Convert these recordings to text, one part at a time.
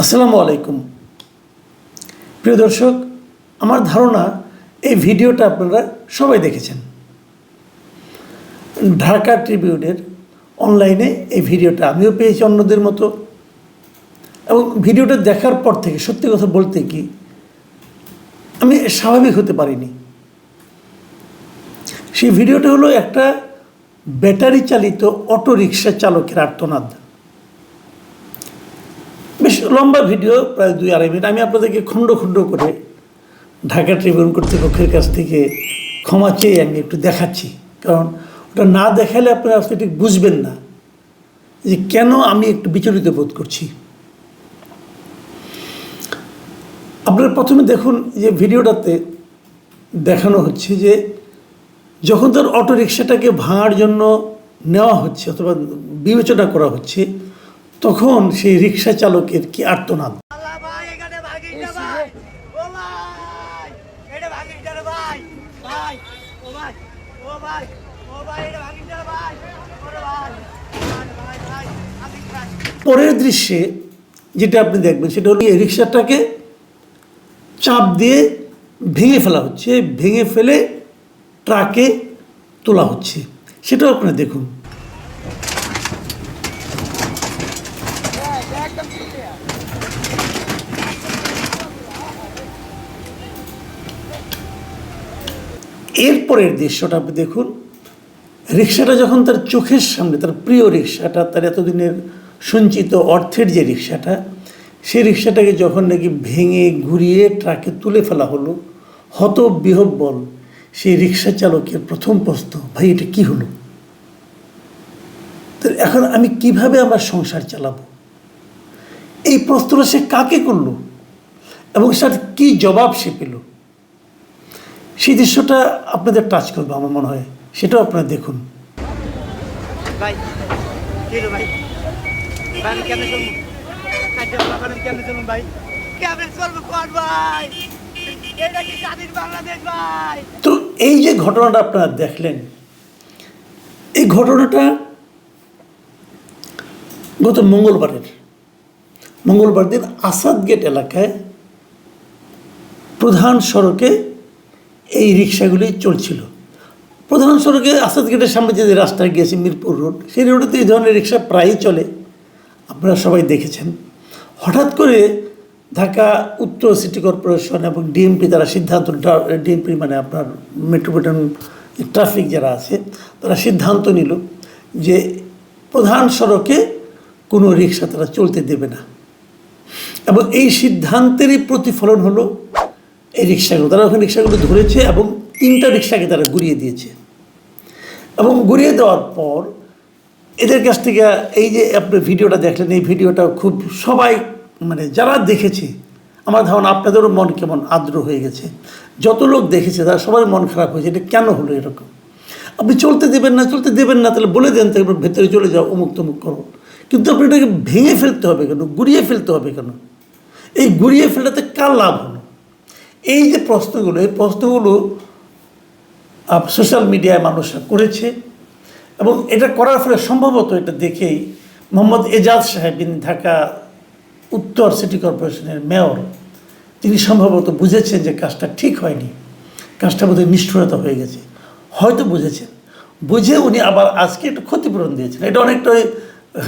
আসসালামু আলাইকুম। প্রিয় দর্শক, আমার ধারণা এই ভিডিওটা আপনারা সবাই দেখেছেন। ঢাকা ট্রিবিউনের অনলাইনে এই ভিডিওটা আমিও পেয়েছি অন্যদের মতো। এবং ভিডিওটা দেখার পর থেকে সত্যি কথা বলতে কি, আমি স্বাভাবিক হতে পারিনি। সেই ভিডিওটা হলো একটা ব্যাটারি চালিত অটো রিক্সা চালকের আর্তনাদ। লম্বা ভিডিও, প্রায় দুই আড়াই মিনিট। আমি আপনাদেরকে খণ্ড খণ্ড করে ঢাকা ট্রিবিউন কর্তৃপক্ষের কাছ থেকে ক্ষমা চেয়ে আমি একটু দেখাচ্ছি। কারণ ওটা না দেখালে আপনারা ঠিক বুঝবেন না যে কেন আমি একটু বিচলিত বোধ করছি। আপনারা প্রথমে দেখুন যে ভিডিওটাতে দেখানো হচ্ছে যে যখন তার অটো রিক্সাটাকে ভাঙার জন্য নেওয়া হচ্ছে অথবা বিবেচনা করা হচ্ছে তখন সেই রিক্সা চালকের কি আর্তনাদ? পরের দৃশ্যে যেটা আপনি দেখবেন, সেটা হলো এই রিক্সাটাকে চাপ দিয়ে ভেঙে ফেলা হচ্ছে, ভেঙে ফেলে ট্রাকে তোলা হচ্ছে। সেটাও আপনারা দেখুন। এরপরের দৃশ্যটা আপনি দেখুন, রিক্সাটা যখন তার চোখের সামনে, তার প্রিয় রিক্সাটা, তার এতদিনের সঞ্চিত অর্থের যে রিক্সাটা, সেই রিক্সাটাকে যখন নাকি ভেঙে ঘুরিয়ে ট্রাকে তুলে ফেলা হলো হত বিহব্বল সেই রিক্সা চালকের প্রথম প্রশ্ন, ভাই, এটা কী হলো? তো এখন আমি কীভাবে আমার সংসার চালাবো? এই প্রশ্নটা সে কাকে করল? এবং তার কী জবাব সে পেল? সেই দৃশ্যটা আপনাদের টাচ করবে আমার মনে হয়। সেটাও আপনারা দেখুন। ভাই ভাই? ভাই কেমনে চলবো কাজে বাবা আমি কেমনে চলবো ভাই? কেমনে চলবো ভাই? এটা কি স্বাধীন বাংলাদেশ ভাই? তো এই যে ঘটনাটা আপনারা দেখলেন এই ঘটনাটা গত মঙ্গলবারের। মঙ্গলবার দিন আসাদ গেট এলাকায় প্রধান সড়কে এই রিক্সাগুলি চলছিল। প্রধান সড়কে আসাদ গেটের সামনে যে রাস্তায় গিয়েছে মিরপুর রোড, সেই রোডে এই ধরনের রিক্সা প্রায়ই চলে। আপনারা সবাই দেখেছেন। হঠাৎ করে ঢাকা উত্তর সিটি কর্পোরেশন এবং ডিএমপি তারা সিদ্ধান্ত ডিএমপি মানে আপনার মেট্রোপলিটন ট্রাফিক যারা আছে, তারা সিদ্ধান্ত নিল যে প্রধান সড়কে কোনো রিক্সা তারা চলতে দেবে না। এবং এই সিদ্ধান্তেরই প্রতিফলন হলো এই রিক্সাগুলো, তারা ওখানে রিক্সাগুলো ধরেছে এবং তিনটা রিক্সাকে তারা ঘুরিয়ে দিয়েছে। এবং ঘুরিয়ে দেওয়ার পর এদের কাছ থেকে এই যে আপনি ভিডিওটা দেখলেন, এই ভিডিওটা খুব সবাই মানে যারা দেখেছে, আমার ধারণা আপনাদেরও মন কেমন আর্দ্র হয়ে গেছে। যত লোক দেখেছে, তারা সবার মন খারাপ হয়েছে, এটা কেন হলো এরকম? আপনি চলতে দেবেন না, চলতে দেবেন না, তাহলে বলে দেন তারপর ভেতরে চলে যাও, অমুক তমুক করো। কিন্তু আপনি এটাকে ভেঙে ফেলতে হবে কেন? গুড়িয়ে ফেলতে হবে কেন? এই গুড়িয়ে ফেলাতে কার লাভ হলো এই যে প্রশ্নগুলো, এই প্রশ্নগুলো সোশ্যাল মিডিয়ায় মানুষরা করেছে এবং এটা করার ফলে সম্ভবত এটা দেখেই মোহাম্মদ এজাজ সাহেব যিনি ঢাকা উত্তর সিটি কর্পোরেশনের মেয়র, তিনি সম্ভবত বুঝেছেন যে কাজটা ঠিক হয়নি। কাজটা বোধহয় নিষ্ঠুরতা হয়ে গেছে। হয়তো বুঝেছেন। বুঝে উনি আবার আজকে একটু ক্ষতিপূরণ দিয়েছেন। এটা অনেকটা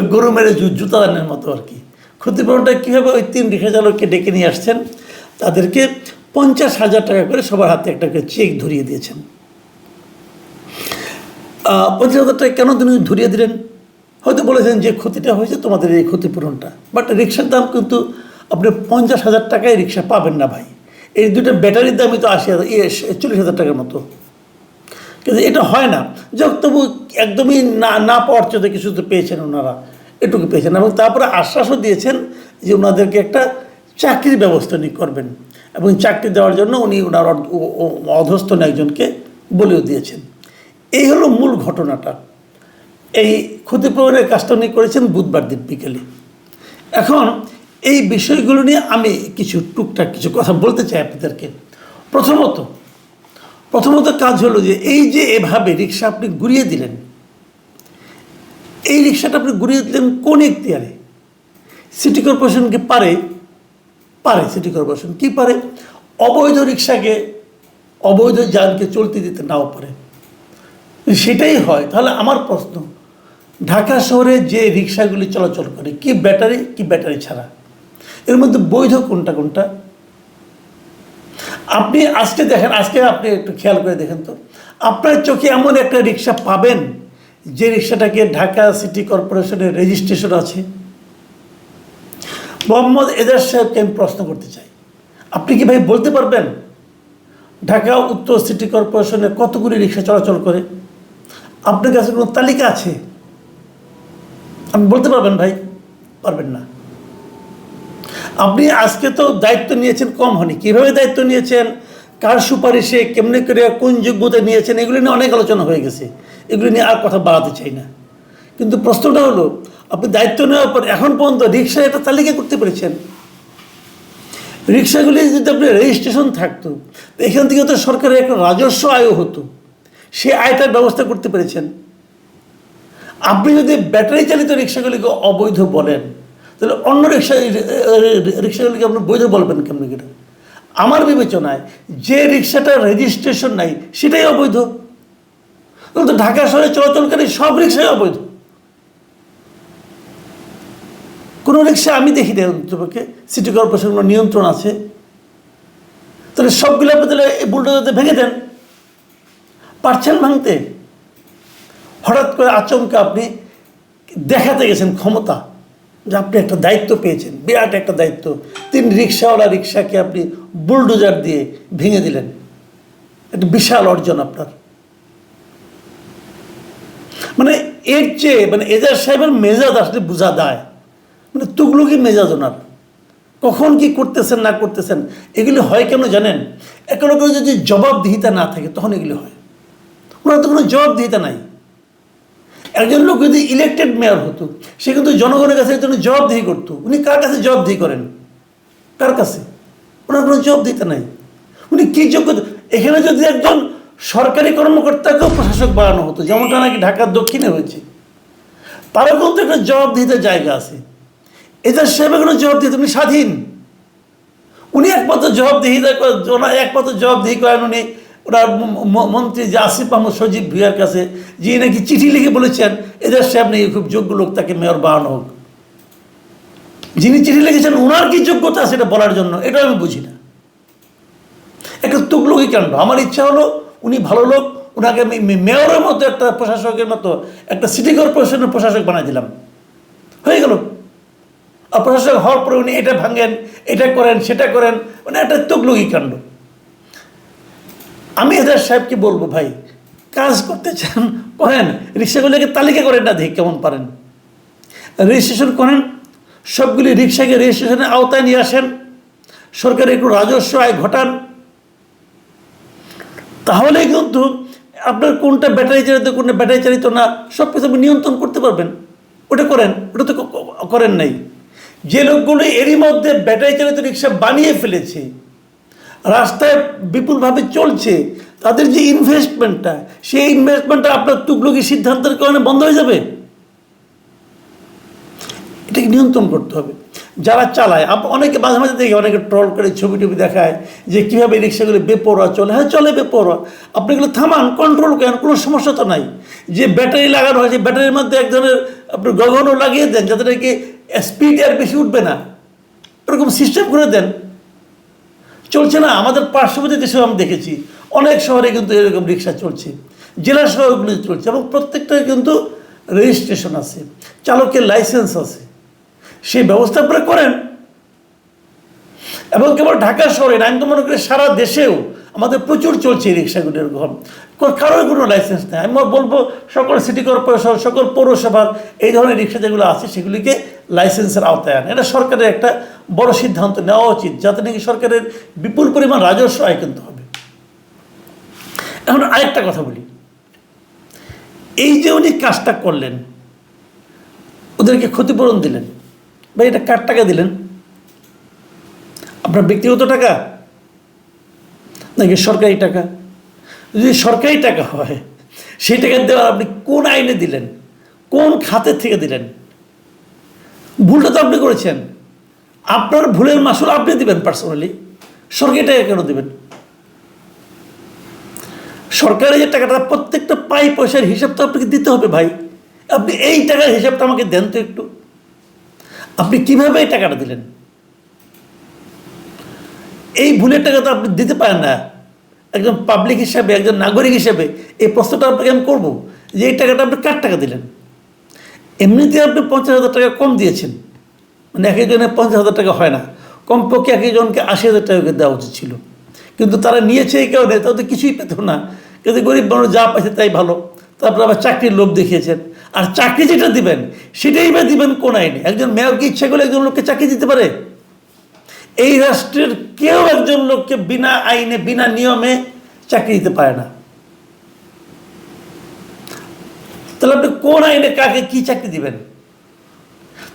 গরু মেরে জু- জুতা দানের মতো আর কি। ক্ষতিপূরণটা কীভাবে ওই তিন রিক্সা ডেকে নিয়ে আসছেন, তাদেরকে পঞ্চাশ হাজার টাকা করে সবার হাতে একটা চেক ধরিয়ে দিয়েছেন। পঞ্চাশ হাজার টাকা কেন তিনি ধরিয়ে দিলেন? হয়তো বলেছেন যে ক্ষতিটা হয়েছে তোমাদের এই ক্ষতিপূরণটা। বাট রিক্সার দাম কিন্তু আপনি পঞ্চাশ হাজার টাকায় রিক্সা পাবেন না ভাই। এই দুটো ব্যাটারির দামই তো আশি হাজার ইয়ে চল্লিশ হাজার টাকার মতো। কিন্তু এটা হয় না। যাক, তবু একদমই না না পাওয়ার চোখে কিছু তো পেয়েছেন ওনারা। এটুকু পেয়েছেন। এবং তারপরে আশ্বাসও দিয়েছেন যে ওনাদেরকে একটা চাকরির ব্যবস্থা নিয়ে করবেন। এবং চাকরি দেওয়ার জন্য উনি ওনার ও- একজনকে বলেও দিয়েছেন। এই হলো মূল ঘটনাটা। এই ক্ষতিপূরণের কাজটা উনি করেছেন বুধবার দিন বিকেলে এখন এই বিষয়গুলো নিয়ে আমি কিছু টুকটাক কিছু কথা বলতে চাই আপনাদেরকে। প্রথমত প্রথমত কাজ হলো যে এই যে এভাবে রিক্সা আপনি ঘুরিয়ে দিলেন, এই রিক্সাটা আপনি ঘুরিয়ে দিলেন কোন এখতিয়ারে? সিটি কর্পোরেশন কি পারে পারে সিটি কর্পোরেশন, কি পারে? অবৈধ রিক্সাকে অবৈধ যানকে চলতে দিতে নাও পারে। সেটাই হয়। তাহলে আমার প্রশ্ন, ঢাকা শহরে যে রিক্সাগুলি চলাচল করে, কি ব্যাটারি কি ব্যাটারি ছাড়া? এর মধ্যে বৈধ কোনটা কোনটা? আপনি আজকে দেখেন, আজকে আপনি একটু খেয়াল করে দেখেন তো। আপনার চোখে এমন একটা রিক্সা পাবেন, যে রিক্সাটাকে ঢাকা সিটি কর্পোরেশনের রেজিস্ট্রেশন আছে? মোহাম্মদ এজাজ সাহেবকে আমি প্রশ্ন করতে চাই। আপনি কি ভাই বলতে পারবেন? ঢাকা উত্তর সিটি কর্পোরেশনে কতগুলি রিক্সা চলাচল করে? আপনার কাছে কোনো তালিকা আছে? আপনি বলতে পারবেন ভাই? পারবেন না। আপনি আজকে তো দায়িত্ব নিয়েছেন কম হয়নি কীভাবে দায়িত্ব নিয়েছেন? কার সুপারিশে? কেমনি করে? কোন যোগ্যতা নিয়েছেন? এগুলো নিয়ে অনেক আলোচনা হয়ে গেছে। এগুলো নিয়ে আর কথা বাড়াতে চাই না। কিন্তু প্রশ্নটা হলো আপনি দায়িত্ব নেওয়ার পর এখন পর্যন্ত রিক্সা একটা তালিকা করতে পেরেছেন। রিক্সাগুলি যদি আপনি রেজিস্ট্রেশন থাকতো এখান থেকে তো সরকারের একটা রাজস্ব আয়ও হতো। সে আয়টার ব্যবস্থা করতে পেরেছেন। আপনি যদি ব্যাটারি চালিত রিক্সাগুলিকে অবৈধ বলেন, তাহলে অন্য রিক্সা রিক্সাগুলিকে আপনি বৈধ বলবেন কেমন কিনা? আমার বিবেচনায় যে রিক্সাটার রেজিস্ট্রেশন নাই, সেটাই অবৈধ। তাহলে তো ঢাকা শহরে চলাচলকারী সব রিক্সাই অবৈধ। কোনো রিক্সা আমি দেখি না অন্তপক্ষে সিটি কর্পোরেশনের নিয়ন্ত্রণ আছে? তাহলে সবগুলো আপনি তাহলে এই বুলডোজারতে ভেঙে দেন। পারছেন ভাঙতে হঠাৎ করে আচমকা আপনি দেখাতে গেছেন ক্ষমতা যে আপনি একটা দায়িত্ব পেয়েছেন, বিরাট একটা দায়িত্ব। তিন রিক্সাওয়ালা রিক্সাকে আপনি বুলডোজার দিয়ে ভেঙে দিলেন। একটা বিশাল অর্জন আপনার। মানে এর চেয়ে মানে এজাজ সাহেবের মেজাজ আসলে বোঝা দেয়। মানে তুগলুকি মেজাজ ওনার। কখন কি করতেছেন, না করতেছেন, এগুলি হয় কেন জানেন? একেবারে করে যদি জবাবদিহিতা না থাকে, তখন এগুলি হয়। ওনার তো কোনো জবাবদিহিতা নাই। একজন লোক যদি ইলেকটেড মেয়র হতো, সে কিন্তু জনগণের কাছে জন্য জবাবদিহি করতো। উনি কার কাছে জবাবদিহি করেন? কার কাছে? ওনার কোনো জবাবদিহিতা নাই। উনি কী যোগ্যতা এখানে যদি একজন সরকারি কর্মকর্তাকেও প্রশাসক বাড়ানো হতো, যেমনটা নাকি ঢাকার দক্ষিণে হয়েছে, তারও কিন্তু একটা জবাবদিহিতার জায়গা আছে। এদের সাহেবের কোনো জবাবদিহিতা তুমি স্বাধীন। উনি একমাত্র জবাবদিহিতা ওনার একমাত্র জবাব জবাবদিহি করেন উনি, ওনার মন্ত্রী যে আসিফ আহমদ সজীব ভুইয়ার কাছে, যিনি নাকি চিঠি লিখে বলেছেন, এদের সাহেব নাকি খুব যোগ্য লোক, তাকে মেয়র বানানো হোক। যিনি চিঠি লিখেছেন ওনার কি যোগ্যতা সেটা বলার জন্য, এটা আমি বুঝি না। একটা তুগলকি কাণ্ড। আমার ইচ্ছা হলো, উনি ভালো লোক ওনাকে আমি মেয়রের মতো, একটা প্রশাসকের মতো, একটা সিটি কর্পোরেশনের প্রশাসক বানাই দিলাম। হয়ে গেল। প্রশাসক হওয়ার পরে উনি এটা ভাঙেন, এটা করেন, সেটা করেন মানে একটা তুগলকি কাণ্ড। আমি এদের সাহেবকে বলব, ভাই, কাজ করতে চান, করেন। রিক্সাগুলোকে তালিকা করেন না দেখি কেমন পারেন। রেজিস্ট্রেশন করেন, সবগুলি রিক্সাকে রেজিস্ট্রেশনের আওতায় নিয়ে আসেন, সরকারের একটু রাজস্ব আয় ঘটান। তাহলে কিন্তু আপনার কোনটা ব্যাটারি চালিত, কোনটা ব্যাটারি চালিত না সব কিছু আপনি নিয়ন্ত্রণ করতে পারবেন। ওটা করেন, ওটা তো করেন নাই। যে লোকগুলো এরই মধ্যে ব্যাটারি চালিত রিক্সা বানিয়ে ফেলেছে, রাস্তায় বিপুলভাবে চলছে, তাদের যে ইনভেস্টমেন্টটা সেই ইনভেস্টমেন্টটা আপনার তুগলকি সিদ্ধান্তের কারণে বন্ধ হয়ে যাবে? এটাকে নিয়ন্ত্রণ করতে হবে। যারা চালায় অনেকে মাঝে মাঝে দেখি অনেকে ট্রল করে ছবি টবি দেখায় যে কীভাবে রিক্সাগুলো বেপরোয়া চলে। হ্যাঁ চলে বেপরোয়া। আপনি এগুলো থামান কন্ট্রোল করেন কোনো সমস্যা তো নাই। যে ব্যাটারি লাগানো হয় হয়েছে ব্যাটারির মধ্যে এক ধরনের আপনি গগনও লাগিয়ে দেন, যাতে নাকি স্পিড আর বেশি উঠবে না। এরকম সিস্টেম করে দেন। চলছে না? আমাদের পার্শ্ববর্তী দেশেও আমি দেখেছি। অনেক শহরে কিন্তু এরকম রিক্সা চলছে। জেলা শহরগুলিতে চলছে এবং প্রত্যেকটার কিন্তু রেজিস্ট্রেশন আছে। চালকের লাইসেন্স আছে। সেই ব্যবস্থা আপনারা করেন। এবং কেবল ঢাকা শহরে না, আমি তো মনে করি সারা দেশেও আমাদের প্রচুর চলছে এই রিক্সাগুলো এরকম কারোর কোনো লাইসেন্স নেই। আমি বলব, সকল সিটি কর্পোরেশন সকল পৌরসভার এই ধরনের রিক্সা যেগুলো আছে, সেগুলিকে লাইসেন্সের আওতায় আনে এটা সরকারের একটা বড় সিদ্ধান্ত নেওয়া উচিত, যাতে নাকি সরকারের বিপুল পরিমাণ রাজস্ব আয় কিন্তু হবে। এখন আরেকটা কথা বলি। এই যে উনি কাজটা করলেন, ওদেরকে ক্ষতিপূরণ দিলেন বা এটা কার টাকা দিলেন? আপনার ব্যক্তিগত টাকা? নাকি সরকারি টাকা? যদি সরকারি টাকা হয়, সেই টাকা দেওয়ার আপনি কোন আইনে দিলেন? কোন খাতের থেকে দিলেন? ভুলটা তো আপনি করেছেন। আপনার ভুলের মাসুল আপনি দিবেন পার্সোনালি সরকারি টাকা কেন দেবেন? সরকারের যে টাকাটা, প্রত্যেকটা পাই পয়সার হিসাব তো আপনাকে দিতে হবে ভাই। আপনি এই টাকার হিসাবটা আমাকে দেন তো একটু। আপনি কীভাবে এই টাকাটা দিলেন? এই ভুলের টাকা তো আপনি দিতে পারেন না। একজন পাবলিক হিসাবে, একজন নাগরিক হিসাবে এই প্রশ্নটা আপনাকে আমি করব যে এই টাকাটা আপনি কার টাকা দিলেন? এমনিতে আপনি পঞ্চাশ হাজার টাকা কম দিয়েছেন। মানে এক একজনের পঞ্চাশ হাজার টাকা হয় না। কমপক্ষে এক একজনকে আশি হাজার টাকা দেওয়া উচিত ছিল। কিন্তু তারা নিয়েছে এই কারণে তাদের কিছুই পেত না। কিন্তু গরিব মানুষ যা পাইছে তাই ভালো। তারপর আবার চাকরির লোভ দেখিয়েছেন। আর চাকরি যেটা দিবেন, সেটাই বা দিবেন কোন আইনে? একজন মেয়রকে ইচ্ছা করলে একজন লোককে চাকরি দিতে পারে? এই রাষ্ট্রের কেউ একজন লোককে বিনা আইনে, বিনা নিয়মে চাকরি দিতে পারে না। তাহলে আপনি কোন আইনে কাকে কি চাকরি দিবেন?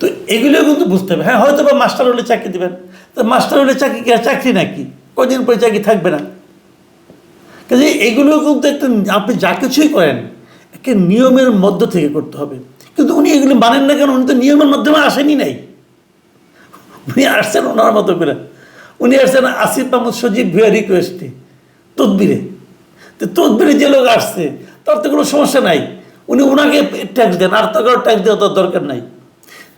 তো এগুলোও কিন্তু বুঝতে হবে। হ্যাঁ হয়তো বা মাস্টার হলে চাকরি দিবেন। তো মাস্টার হলে চাকরি কি চাকরি নাকি? কদিন পরে চাকরি থাকবে না। কাজে এগুলো কিন্তু একটা আপনি যা কিছুই করেন একে নিয়মের মধ্য থেকে করতে হবে। কিন্তু উনি এগুলি মানেন না কেন? উনি তো নিয়মের মাধ্যমে আসেনি নাই। উনি আসছেন ওনার মতো করে। উনি আসছেন আসিফ আহমদ সজীব ভুয়া রিকোয়েস্টে তদবিরে। তো তদবিরে যে লোক আসছে, তার তো কোনো সমস্যা নাই। উনি ওনাকে ট্যাক্স দেন, আর তো কারও ট্যাক্স দেওয়া তার দরকার নাই।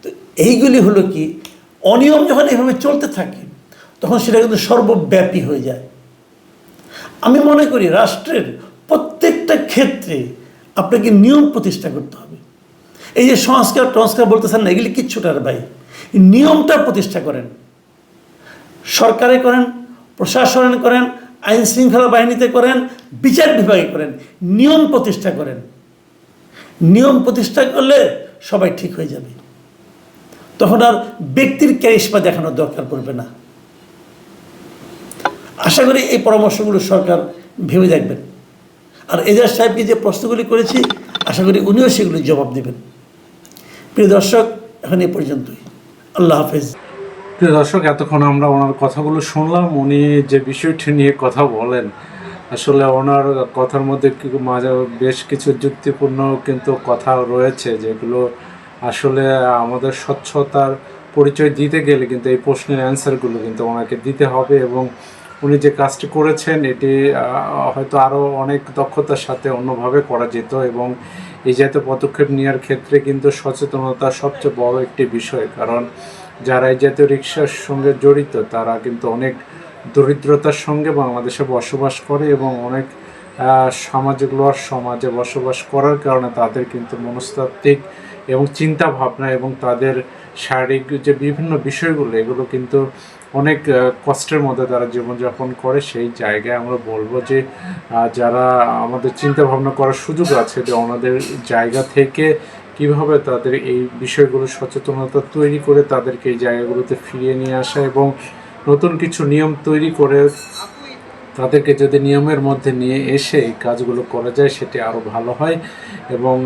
তো এইগুলি হলো কি, অনিয়ম যখন এভাবে চলতে থাকে, তখন সেটা কিন্তু সর্বব্যাপী হয়ে যায়। আমি মনে করি রাষ্ট্রের প্রত্যেকটা ক্ষেত্রে আপনাকে নিয়ম প্রতিষ্ঠা করতে হবে। এই যে সংস্কার, টংস্কার বলতেছেন না, এগুলি কিচ্ছুটার ভাই। নিয়মটা প্রতিষ্ঠা করেন। সরকারে করেন, প্রশাসনে করেন, আইন শৃঙ্খলা বাহিনীতে করেন, বিচার বিভাগে করেন, নিয়ম প্রতিষ্ঠা করেন। নিয়ম প্রতিষ্ঠা করলে সবাই ঠিক হয়ে যাবে। তখন আর ব্যক্তির ক্যারিশমা দেখানোর দরকার পড়বে না। আশা করি এই পরামর্শগুলো সরকার ভেবে দেখবেন। আর এজাজ সাহেবকে যে প্রশ্নগুলি করেছি, আশা করি উনিও সেগুলি জবাব দেবেন প্রিয় দর্শক, এখন এ পর্যন্তই। আল্লাহ হাফেজ। প্রিয় দর্শক, এতক্ষণ আমরা ওনার কথাগুলো শুনলাম। উনি যে বিষয়টি নিয়ে কথা বলেন, আসলে ওনার কথার মধ্যে মাঝে বেশ কিছু যুক্তিপূর্ণ কিন্তু কথা রয়েছে, যেগুলো আসলে আমাদের স্বচ্ছতার পরিচয় দিতে গেলে কিন্তু এই প্রশ্নের অ্যান্সারগুলো কিন্তু ওনাকে দিতে হবে এবং উনি যে কাজটি করেছেন, এটি হয়তো আরও অনেক দক্ষতার সাথে অন্যভাবে করা যেত এবং এই জাতীয় পদক্ষেপ নেওয়ার ক্ষেত্রে কিন্তু সচেতনতা সবচেয়ে বড় একটি বিষয়। কারণ যারা এই জাতীয় রিক্সার সঙ্গে জড়িত, তারা কিন্তু অনেক দরিদ্রতার সঙ্গে বাংলাদেশে বসবাস করে এবং অনেক সামাজিক লোয়ার সমাজে বসবাস করার কারণে তাদের কিন্তু মনস্তাত্ত্বিক এবং চিন্তা ভাবনা এবং তাদের শারীরিক যে বিভিন্ন বিষয়গুলো, এগুলো কিন্তু অনেক কষ্টের মধ্যে তারা জীবনযাপন করে। সেই জায়গায় আমরা বলব যে যারা আমাদের চিন্তা ভাবনা করার সুযোগ আছে যে ওনাদের জায়গা থেকে কীভাবে তাদের এই বিষয়গুলো সচেতনতা তৈরি করে তাদেরকে এই জায়গাগুলোতে ফিরিয়ে নিয়ে আসা এবং নতুন কিছু নিয়ম তৈরি করে তাদেরকে যদি নিয়মের মধ্যে নিয়ে এসে এই কাজগুলো করা যায়, সেটি আরও ভালো হয় এবং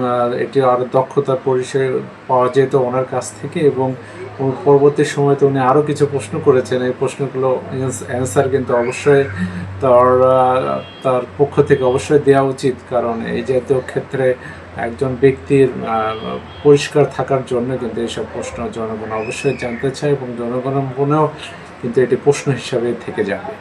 এটি আরও দক্ষতার পরিচয় পাওয়া যেত ওনার কাছ থেকে এবং পরবর্তী সময় তো উনি আরও কিছু প্রশ্ন করেছেন। এই প্রশ্নগুলো অ্যান্সার কিন্তু অবশ্যই তার তার পক্ষ থেকে অবশ্যই দেওয়া উচিত। কারণ এই জাতীয় ক্ষেত্রে একজন ব্যক্তির পরিষ্কার থাকার জন্য কিন্তু এইসব প্রশ্ন জনগণ অবশ্যই জানতে চায় এবং জনগণের মনেও কিন্তু এটি প্রশ্ন হিসাবে থেকে যাবে।